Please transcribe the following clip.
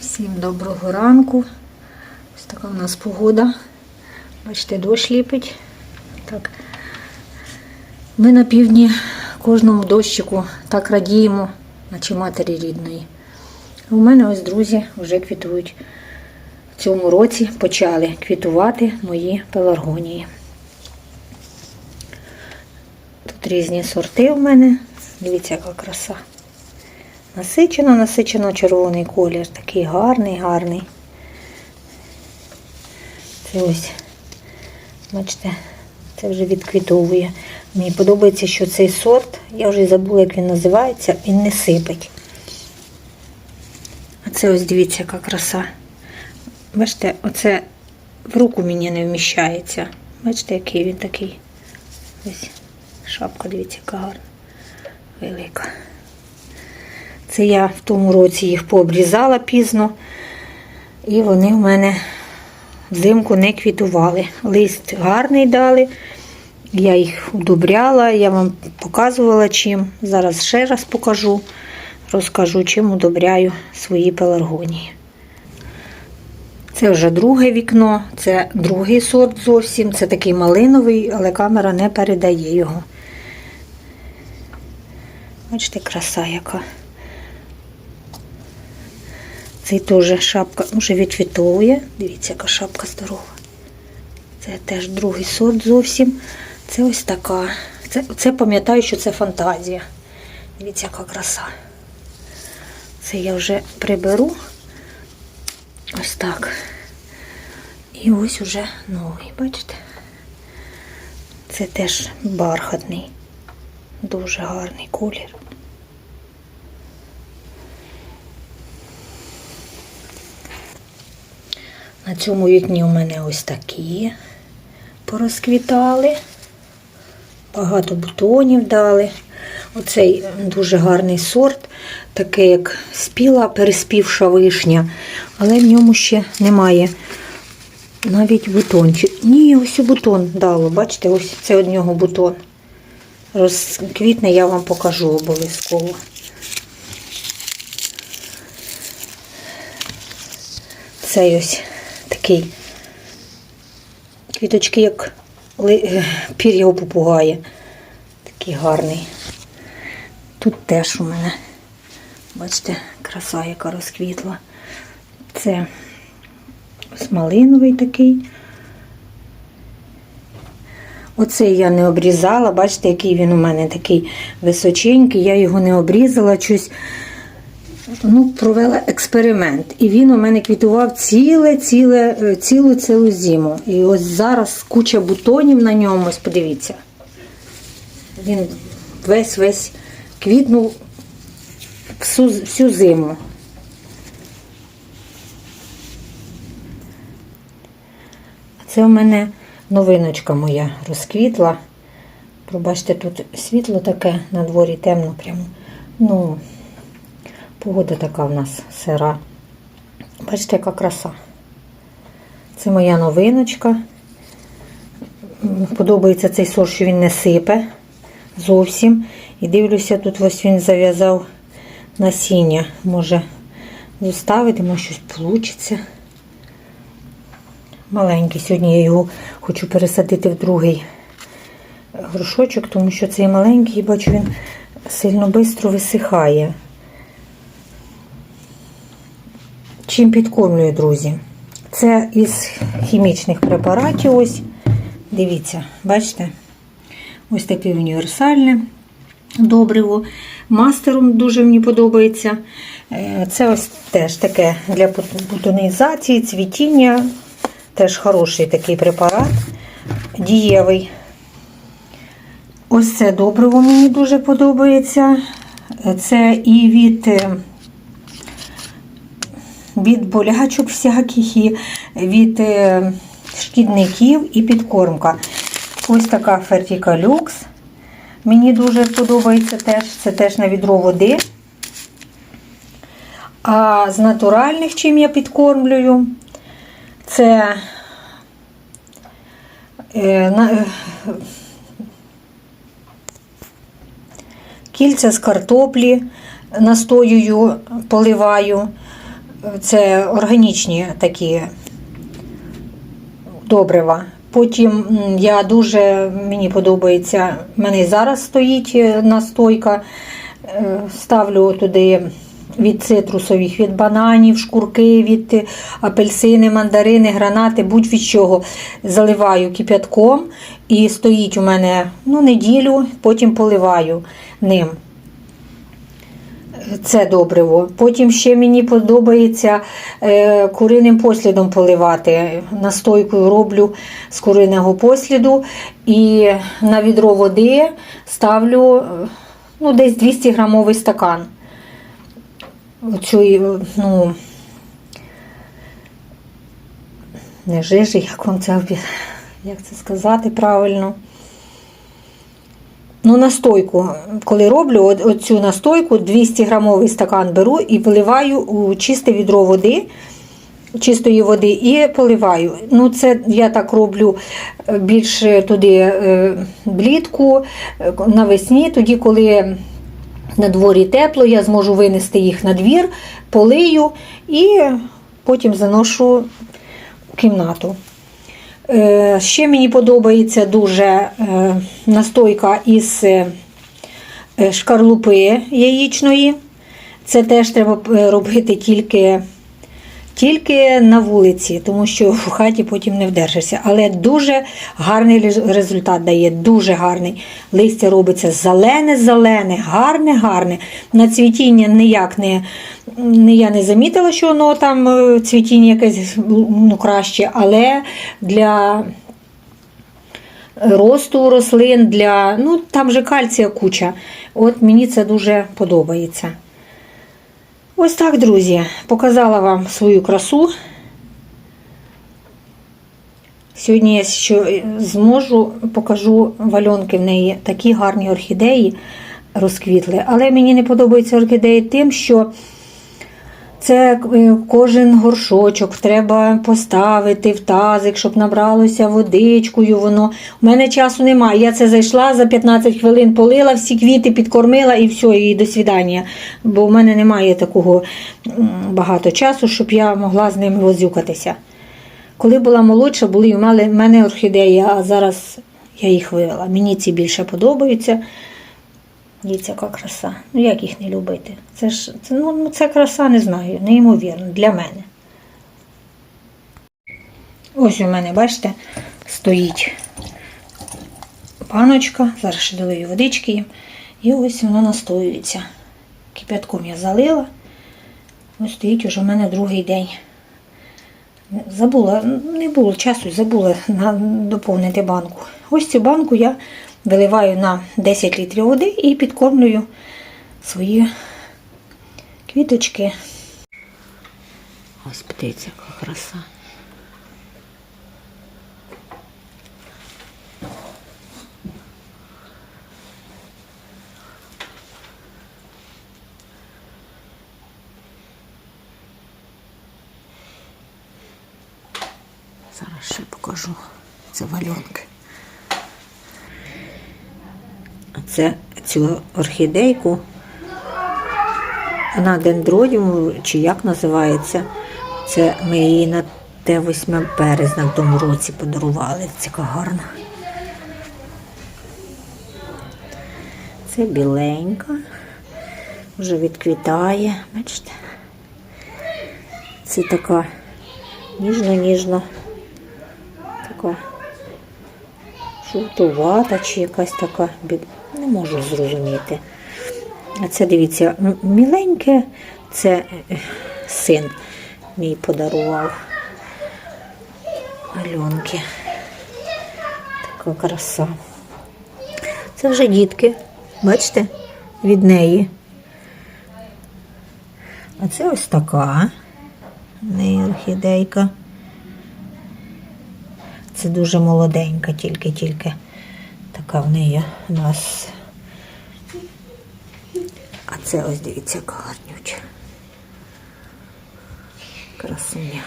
Всім доброго ранку. Ось така у нас погода. Бачите, дощ ліпить. Так. Ми на півдні кожному дощику так радіємо, наче матері рідної. У мене ось друзі вже квітують. В цьому році почали квітувати мої пеларгонії. Тут різні сорти у мене. Дивіться, яка краса. Насичено, насичено червоний колір. Такий гарний, гарний. Це ось, бачите, це вже відквітовує. Мені подобається, що цей сорт, я вже забула, як він називається, він не сипить. А це ось дивіться, яка краса. Бачите, оце в руку мені не вміщається. Бачите, який він такий. Ось шапка, дивіться, яка гарна. Велика. Це я в тому році їх пообрізала пізно, і вони в мене взимку не квітували. Лист гарний дали. Я їх удобряла, я вам показувала чим. Зараз ще раз покажу, розкажу, чим удобряю свої пеларгонії. Це вже друге вікно, це другий сорт зовсім. Це такий малиновий, але камера не передає його. Бачите, краса яка. Цей теж шапка вже відфітовує. Дивіться, яка шапка здорова. Це теж другий сорт зовсім. Це ось така. Це, це пам'ятаю, що це фантазія. Дивіться, яка краса. Це я вже приберу. Ось так. І ось уже новий, бачите? Це теж бархатний, дуже гарний колір. На цьому вікні у мене ось такі порозквітали. Багато бутонів дали. Оцей дуже гарний сорт, такий як спіла, переспівша вишня, але в ньому ще немає навіть бутончик. Ні, ось і бутон дало. Бачите, ось це од нього бутон. Розквітне я вам покажу обов'язково. Цей ось такий квіточки, як пір'я у попугая. Такий гарний. Тут теж у мене, бачите, краса, яка розквітла. Це ось малиновий такий. Оцей я не обрізала, бачите, який він у мене такий височенький. Я його не обрізала, щось ну, провела експеримент. І він у мене квітував ціле, ціле, е, цілу цілу зиму. І ось зараз куча бутонів на ньому, ось подивіться. Він весь весь квітнув всю, всю зиму. Це у мене новиночка моя розквітла. Пробачте, тут світло таке, на дворі темно прямо. Ну, погода така в нас сира. Бачите, яка краса. Це моя новиночка. Подобається цей сорт, що він не сипе зовсім. І дивлюся, тут ось він зав'язав насіння. Може зоставити, може щось вийде. Маленький. Сьогодні я його хочу пересадити в другий горшочок, тому що цей маленький, бачу, він сильно швидко висихає. Чим підкормлюю, друзі? Це із хімічних препаратів. Ось. Дивіться, бачите? Ось таке універсальне добриво. Мастером дуже мені подобається. Е, Це ось теж таке для бутонізації, цвітіння. Теж хороший такий препарат, дієвий. Ось це добриво мені дуже подобається. Це і від, е, від болячок всяких, і від е, шкідників і підкормка. Ось така фертікалюкс. Мені дуже подобається теж. Це теж на відро води. А з натуральних, чим я підкормлюю, це е, е, кільця з картоплі настоюю, поливаю. Це органічні такі добрива. Потім я дуже мені подобається, в мене зараз стоїть е, настойка. Е, Ставлю туди від цитрусових, від бананів, шкурки, від апельсини, мандарини, гранати, будь від чого. Заливаю кип'ятком і стоїть у мене ну, неділю, потім поливаю ним це добриво. Потім ще мені подобається е, куриним послідом поливати. Настойку роблю з куриного посліду і на відро води ставлю е, ну, десь 200 грамовий стакан. Оцю, ну, не жижі, як вам це як це сказати правильно. Ну, настойку, коли роблю, оцю настойку 200 грамовий стакан беру і виливаю у чисте відро води, чистої води і поливаю. Ну, це я так роблю е, більше туди е, влітку, е, навесні, тоді, коли на дворі тепло, я зможу винести їх на двір, полию і потім заношу кімнату. Е, Ще мені подобається дуже е, настойка із е, шкарлупи яєчної. Це теж треба робити тільки, тільки на вулиці, тому що в хаті потім не вдержишся. Але дуже гарний результат дає, дуже гарний. Листя робиться зелене-зелене, гарне-гарне. На цвітіння ніяк не я не замітила, що воно там е, цвітіння якесь ну, краще, але для росту рослин, для, ну там же кальція куча. От мені це дуже подобається. Ось так, друзі, показала вам свою красу. Сьогодні я що зможу, покажу вальонки в неї такі гарні орхідеї розквітли. Але мені не подобаються орхідеї тим, що це е, кожен горшочок треба поставити в тазик, щоб набралося водичкою. Воно у мене часу немає. Я це зайшла за 15 хвилин, полила всі квіти, підкормила і все, і до свідання. Бо в мене немає такого багато часу, щоб я могла з ними возюкатися. Коли була молодша, були в мене орхідеї, а зараз я їх вивела. Мені ці більше подобаються. Дивіться, яка краса. Ну як їх не любити? Це ж це, ну, ну, це краса, не знаю, неймовірно для мене. Ось у мене, бачите, стоїть паночка. Зараз ще долию водички їм. І ось воно настоюється. Кипятком я залила. Ось стоїть уже у мене другий день. Забула, не було часу, забула доповнити банку. Ось цю банку я виливаю на 10 літрів води і підкормлюю свої квіточки. Ось подивіться, яка краса. Зараз ще покажу. Це вальонки. А Це цю орхідейку. Вона дендродіум, чи як називається. Це ми її на те 8 березня в тому році подарували. Це гарна. Це біленька. Вже відквітає. Бачите? Це така ніжно-ніжно. Така жовтувата чи якась така, не можу зрозуміти. А це дивіться, міленьке, це е, син мій подарував. Альонки. Така краса. Це вже дітки, бачите, від неї. А це ось така. В неї орхідейка. Це дуже молоденька, тільки-тільки така в неї у нас. Це ось дивіться, яка гарнюча. Красуня.